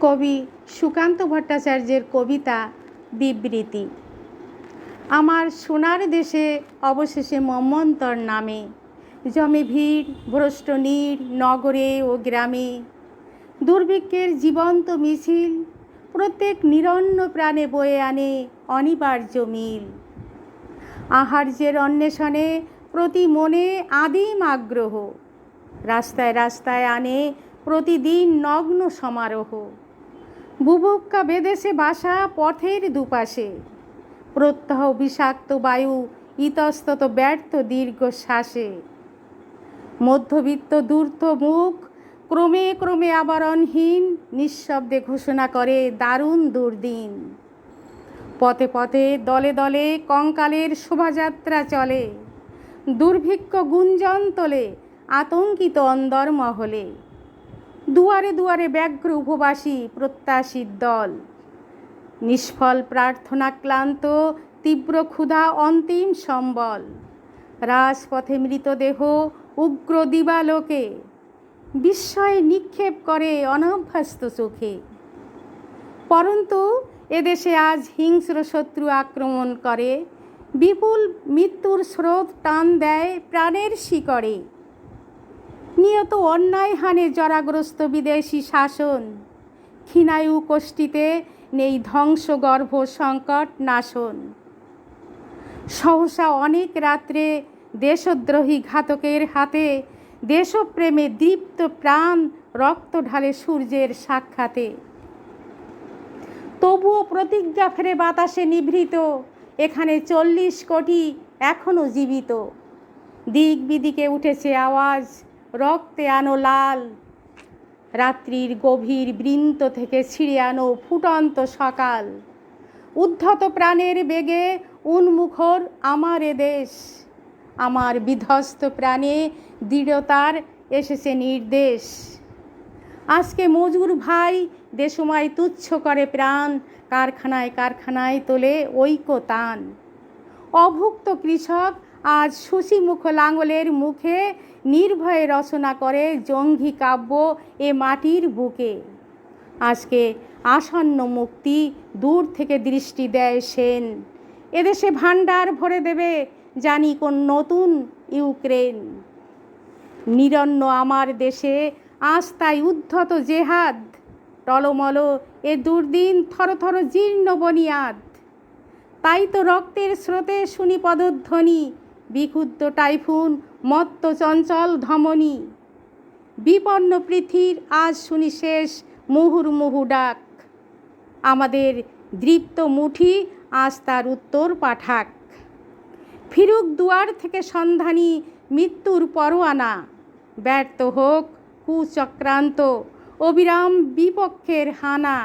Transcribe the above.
কবি সুকান্ত ভট্টাচার্যের কবিতা বিবৃতি। আমার সোনার দেশে অবশেষে মম্মন্তর নামে। জমে ভিড়, ভ্রষ্ট নীড় নগরে ও গ্রামে। দুর্ভিক্ষের জীবন্ত মিছিল, প্রত্যেক নিরন্ন প্রাণে বয়ে আনে অনিবার্য মিল। আহার্যের অন্বেষণে প্রতি মনে আদিম আগ্রহ। রাস্তায় রাস্তায় আনে প্রতিদিন নগ্ন সমারোহ। বুভুক্কা বেদেশে বাসা পথের দুপাশে। প্রত্যহ বিষাক্ত বায়ু ইতস্তত ব্যর্থ দীর্ঘশ্বাসে। মধ্যবিত্ত দূর্ত মুখ ক্রমে ক্রমে আবরণহীন নিঃশব্দে ঘোষণা করে দারুণ দুর্দিন। পথে পথে দলে দলে কঙ্কালের শোভাযাত্রা চলে। দুর্ভিক্ষ গুঞ্জন তোলে আতঙ্কিত অন্দর মহলে দুয়ারে দুয়ারে ব্যগ্র উপবাসী প্রত্যাশীর দল। নিষ্ফল প্রার্থনা ক্লান্ত, তীব্র ক্ষুধা অন্তিম সম্বল। রাজপথে মৃতদেহ উগ্র দিবালোকে। বিস্ময়ে নিক্ষেপ করে অনভ্যস্ত চোখে। পরন্তু, এদেশে আজ হিংস্র শত্রু আক্রমণ করে। বিপুল মৃত্যুর স্রোত টান দেয় প্রাণের শিকড়ে। নিয়ত অন্যায় হানে জরাগ্রস্ত বিদেশি শাসন। ক্ষীণায়ু কোষ্ঠীতে নেই ধ্বংসগর্ভ সংকট নাশন। সহসা অনেক রাত্রে দেশদ্রোহী ঘাতকের হাতে দেশপ্রেমে দীপ্ত প্রাণ রক্ত ঢালে সূর্যের সাক্ষাতে। তবুও প্রতিজ্ঞা ফেরে বাতাসে নিভৃত, এখানে চল্লিশ কোটি এখনও জীবিত। দিক বিদিকে উঠেছে আওয়াজ রক্তে আনো লাল। রাত্রির গভীর বৃন্ত থেকে ছিঁড়ে আনো ফুটন্ত সকাল। উদ্ধত প্রাণের বেগে উন্মুখর আমার দেশ। আমার বিধ্বস্ত প্রাণে দৃঢ়তার এসেছে নির্দেশ। আজকে মজুর ভাই দেশময় তুচ্ছ করে প্রাণ, কারখানায় কারখানায় তোলে ঐক্য তান। অভুক্ত কৃষক আজ সুশিমুখ লাঙ্গলের মুখে নির্ভয়ে রচনা করে জঙ্গি কাব্য এ মাটির বুকে। আজকে আসন্ন মুক্তি দূর থেকে দৃষ্টি দেয় সেন। এদেশে ভাণ্ডার ভরে দেবে জানি কোন নতুন ইউক্রেন। নিরন্ন আমার দেশে আজ তাই উদ্ধত জেহাদ। টলমল এ দুর্দিন থরথর জীর্ণ বনিয়াদ। তাই তো রক্তের স্রোতে শুনি পদধ্বনি বিক্ষুব্ধ টাইফুন, মত্ত চঞ্চল ধমনী। বিপন্ন পৃথির আজ শুনি শেষ মুহুর্মুহু ডাক। আমাদের দৃপ্ত মুঠি আজ তার উত্তর পাঠাক। ফিরুক দুয়ার থেকে সন্ধানী, মৃত্যুর পরোয়ানা। ব্যর্থ হোক কুচক্রান্ত, অবিরাম বিপক্ষের হানা।